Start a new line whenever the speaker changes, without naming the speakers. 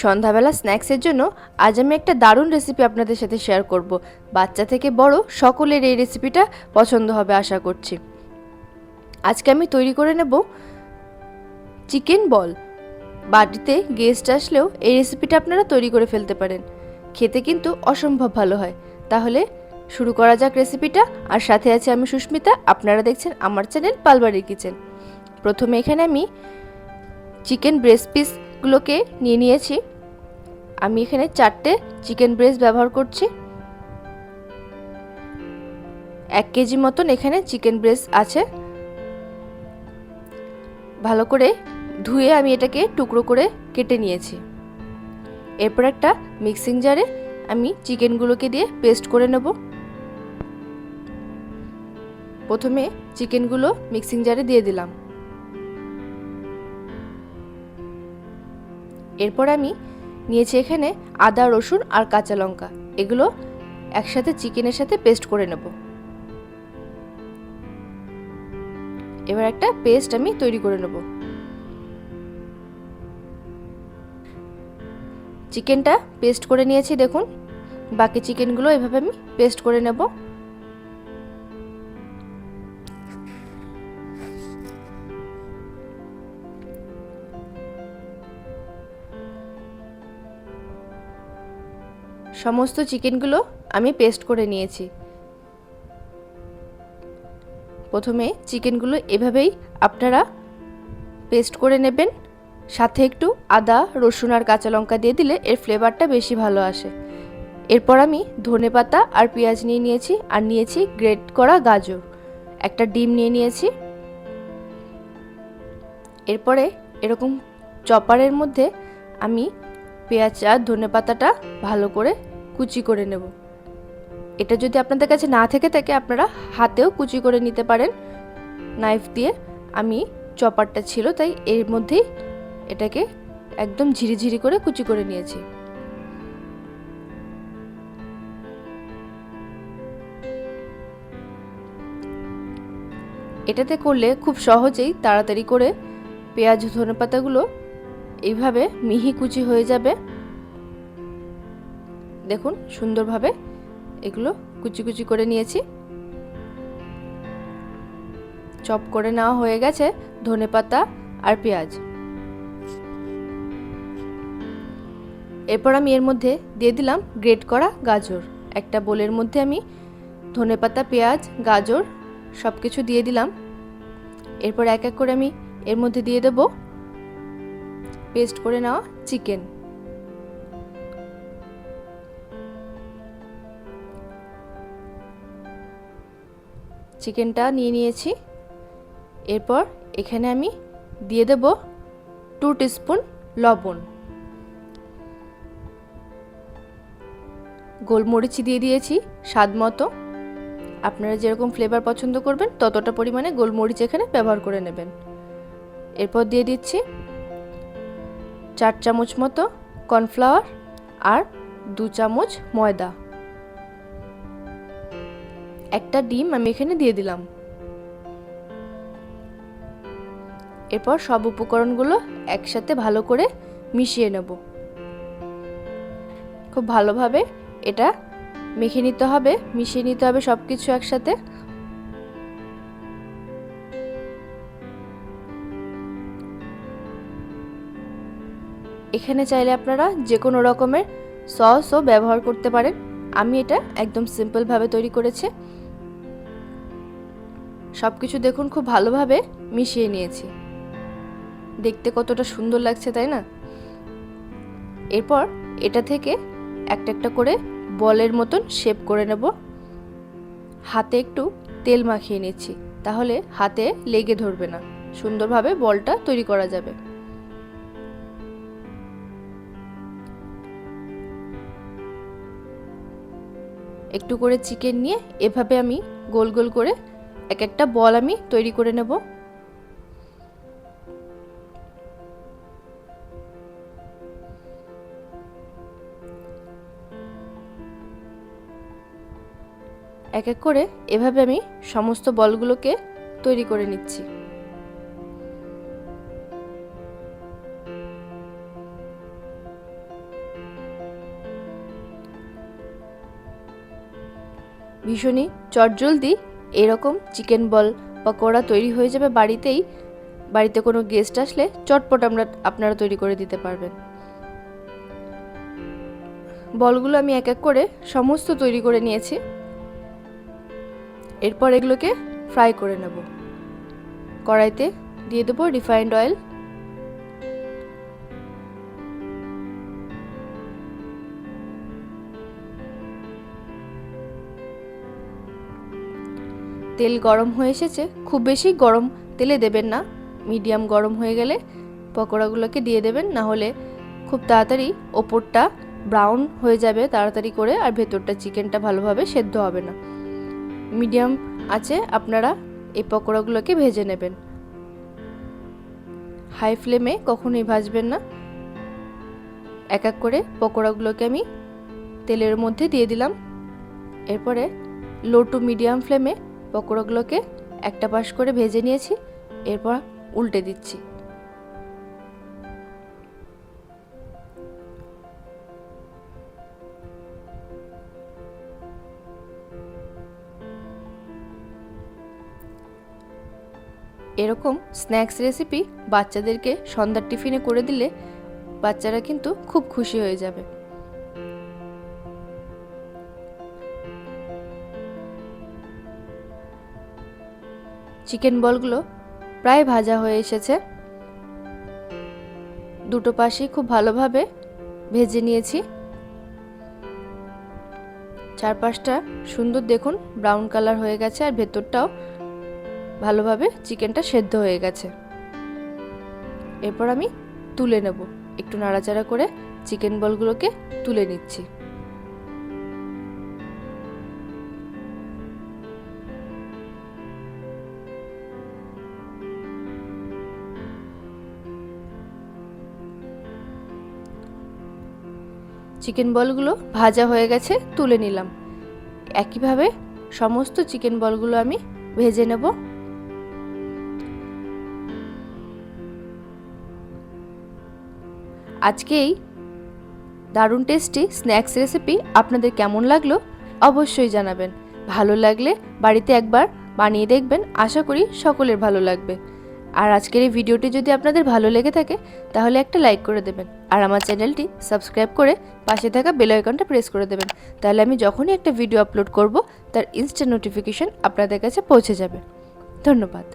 সন্ধ্যাবেলা স্ন্যাক্সের জন্য আজ আমি একটা দারুণ রেসিপি আপনাদের সাথে শেয়ার করব। বাচ্চা থেকে বড় সকলের এই রেসিপিটা পছন্দ হবে আশা করছি। আজকে আমি তৈরি করে নেব চিকেন বল বাড়িতে গেস্ট আসলেও এই রেসিপিটা আপনারা তৈরি করে ফেলতে পারেন। খেতে কিন্তু অসম্ভব ভালো হয়। তাহলে শুরু করা যাক রেসিপিটা আর সাথে আছে আমি সুস্মিতা। আপনারা দেখছেন আমার চ্যানেল পালবাড়ির কিচেন প্রথমে এখানে আমি চিকেন ব্রেস্ট পিসগুলোকে নিয়ে নিয়েছি। আমি এখানে চারটে চিকেন ব্রেস্ট ব্যবহার করছি। এক কেজি মতন এখানে চিকেন ব্রেস্ট আছে। ভালো করে ধুয়ে আমি এটাকে টুকরো করে কেটে নিয়েছি। এরপর একটা মিক্সিং জারে আমি চিকেনগুলোকে দিয়ে পেস্ট করে নেব। প্রথমে চিকেনগুলো মিক্সিং জারে দিয়ে দিলাম। এরপর আমি নিয়েছি এখানে আদা, রসুন আর কাঁচা লঙ্কা। এগুলো একসাথে চিকেনের সাথে পেস্ট করে নেব। এবার একটা পেস্ট আমি তৈরি করে নেব। চিকেনটা পেস্ট করে নিয়েছি, দেখুন। বাকি চিকেনগুলো এভাবে আমি পেস্ট করে নেব। সমস্ত চিকেনগুলো আমি পেস্ট করে নিয়েছি। প্রথমে চিকেনগুলো এভাবেই আপনারা পেস্ট করে নেবেন। সাথে একটু আদা, রসুন আর কাঁচা লঙ্কা দিয়ে দিলে এর ফ্লেভারটা বেশি ভালো আসে। এরপর আমি ধনে পাতা আর পেঁয়াজ নিয়ে নিয়েছি আর নিয়েছি গ্রেট করা গাজর। একটা ডিম নিয়ে নিয়েছি। এরপরে এরকম চপারের মধ্যে আমি পেঁয়াজ আর ধনে পাতাটা ভালো করে কুচি করে নেব। এটা যদি আপনাদের কাছে না থেকে থাকে, আপনারা হাতেও কুচি করে নিতে পারেন। নাইফ দিয়ে আমি চপারটা ছিল, তাই এর মধ্যেই এটাকে একদম ঝিরিঝিরি করে কুচি করে নিয়েছি। এটাতে করলে খুব সহজেই তাড়াতাড়ি করে পেঁয়াজ, ধনে পাতাগুলো এইভাবে মিহি কুচি হয়ে যাবে। দেখুন, সুন্দরভাবে এগুলো কুচি কুচি করে নিয়েছি। চপ করে নেওয়া হয়ে গেছে ধনে পাতা আর পেঁয়াজ। এরপর আমি এর মধ্যে দিয়ে দিলাম গ্রেট করা গাজর। একটা বোলের মধ্যে আমি ধনে পাতা, পেঁয়াজ, গাজর সব কিছু দিয়ে দিলাম। এরপর এক এক করে আমি এর মধ্যে দিয়ে দেব পেস্ট করে নেওয়া চিকেন। চিকেনটা নিয়ে নিয়েছি। এরপর এখানে আমি দিয়ে দেব টু টিস্পুন লবণ। গোলমরিচ দিয়ে দিয়েছি স্বাদ মতো। আপনারা যেরকম ফ্লেভার পছন্দ করবেন, ততটা পরিমাণে গোলমরিচ এখানে ব্যবহার করে নেবেন। এরপর দিয়ে দিচ্ছি চার চামচ মতো কর্নফ্লাওয়ার আর দু চামচ ময়দা। একটা ডিম আমি এখানে দিয়ে দিলাম। এরপর সব উপকরণগুলো একসাথে ভালো করে মিশিয়ে নেব। খুব ভালোভাবে এটা মেখে নিতে হবে, মিশিয়ে নিতে হবে সব কিছু একসাথে। এখানে চাইলে আপনারা যে কোনো রকমের সসও ব্যবহার করতে পারেন। আমি এটা একদম সিম্পলভাবে তৈরি করেছি। সব কিছু দেখুন খুব ভালোভাবে মিশিয়ে নিয়েছি। দেখতে কতটা সুন্দর লাগছে, তাই না? এরপর এটা থেকে একটা একটা করে বলের মতন শেপ করে নেব। হাতে একটু তেল মাখিয়ে নিচ্ছি, তাহলে হাতে লেগে ধরবে না। সুন্দরভাবে বলটা তৈরি করা যাবে। একটু করে চিকেন নিয়ে এভাবে আমি গোল গোল করে এক একটা বল আমি তৈরি করে নেব। এক এক করে এভাবে আমি সমস্ত বলগুলোকে তৈরি করে নিচ্ছি। ভীষণই চটজলদি এরকম চিকেন বল পকোড়া তৈরি হয়ে যাবে বাড়িতেই। বাড়িতে কোনো গেস্ট আসলে চটপট আমরা আপনারা তৈরি করে দিতে পারবেন। বলগুলো আমি এক এক করে সমস্ত তৈরি করে নিয়েছি। এরপর এগুলোকে ফ্রাই করে নেব। কড়াইতে দিয়ে দেবো রিফাইন্ড অয়েল তেল গরম হয়ে এসেছে, খুব বেশি গরম তেলে দেবেন না। মিডিয়াম গরম হয়ে গেলে পকোড়াগুলোকে দিয়ে দেবেন, না হলে খুব তাড়াতাড়ি ওপরটা ব্রাউন হয়ে যাবে তাড়াতাড়ি করে, আর ভেতরটা চিকেনটা ভালোভাবে সেদ্ধ হবে না। মিডিয়াম আছে, আপনারা এই পকোড়াগুলোকে ভেজে নেবেন। হাই ফ্লেমে কখনোই ভাজবেন না। এক এক করে পকোড়াগুলোকে আমি তেলের মধ্যে দিয়ে দিলাম। এরপরে লো টু মিডিয়াম ফ্লেমে পকোড়াগুলোকে একটা পাশ করে ভেজে নিয়েছি, এরপর উল্টে দিচ্ছি। এরকম স্ন্যাক্স রেসিপি বাচ্চাদেরকে সন্ধ্যার টিফিনে করে দিলে বাচ্চারা কিন্তু খুব খুশি হয়ে যাবে। চিকেন বলগুলো প্রায় ভাজা হয়ে এসেছে। দুটো পাশেই খুব ভালোভাবে ভেজে নিয়েছি। চারপাশটা সুন্দর দেখুন, ব্রাউন কালার হয়ে গেছে আর ভেতরটাও ভালোভাবে চিকেনটা সেদ্ধ হয়ে গেছে। এরপর আমি তুলে নেব। একটু নাড়াচাড়া করে চিকেন বলগুলোকে তুলে নিচ্ছি। চিকেন বলগুলো ভাজা হয়ে গেছে, তুলে নিলাম। একইভাবে সমস্ত চিকেন বলগুলো আমি ভেজে নেব। আজকে এই দারুণ টেস্টি স্ন্যাক্স রেসিপি আপনাদের কেমন লাগল অবশ্যই জানাবেন। ভালো লাগলে বাড়িতে একবার বানিয়ে দেখবেন, আশা করি সকলের ভালো লাগবে। আর আজকের এই ভিডিওটি যদি আপনাদের ভালো লেগে থাকে, তাহলে একটা লাইক করে দেবেন। আর আমার চ্যানেলটি সাবস্ক্রাইব করে পাশে থাকা বেল আইকনটা প্রেস করে দেবেন। তাহলে আমি যখনই একটা ভিডিও আপলোড করব, তার ইনস্ট্যান্ট নোটিফিকেশান আপনাদের কাছে পৌঁছে যাবে। ধন্যবাদ।